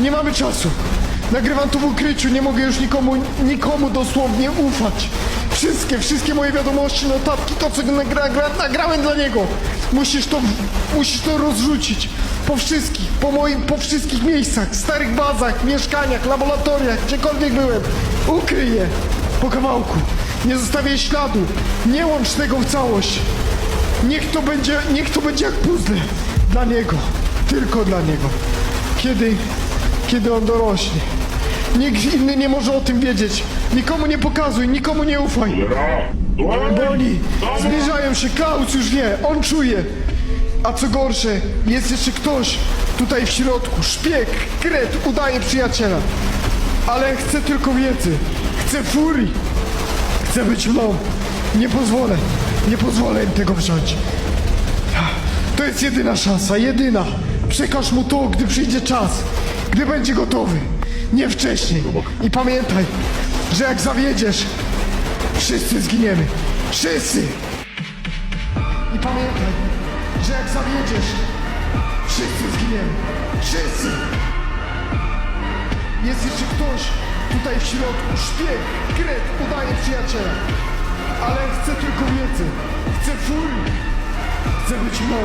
Nie mamy czasu. Nagrywam to w ukryciu, nie mogę już nikomu, nikomu dosłownie ufać. Wszystkie, wszystkie moje wiadomości, notatki, to co nagra, nagrałem dla niego. Musisz to, musisz to rozrzucić. Po wszystkich, po moim, po wszystkich miejscach, starych bazach, mieszkaniach, laboratoriach, gdziekolwiek byłem. Ukryj je po kawałku. Nie zostawię śladu. Nie łącz tego w całość. Niech to będzie, niech to będzie jak puzzle. Dla niego. Tylko dla niego. Kiedy, kiedy on dorośnie. Nikt inny nie może o tym wiedzieć. Nikomu nie pokazuj, nikomu nie ufaj. Bo oni zbliżają się, Klaus już wie, on czuje. A co gorsze, jest jeszcze ktoś tutaj w środku, szpieg, kret, udaje przyjaciela. Ale chcę tylko wiedzy, chcę furii, chcę być mną. Nie pozwolę, nie pozwolę im tego wziąć. To jest jedyna szansa, jedyna. Przekaż mu to, gdy przyjdzie czas, gdy będzie gotowy, nie wcześniej. I pamiętaj, że jak zawiedziesz, wszyscy zginiemy. Wszyscy! I pamiętaj, że jak zawiedziesz, wszyscy zginiemy. Wszyscy! Jest jeszcze ktoś tutaj w środku, szpieg, kret, udaje przyjaciela. Ale chcę tylko wiedzy, chcę furii, chcę być mną.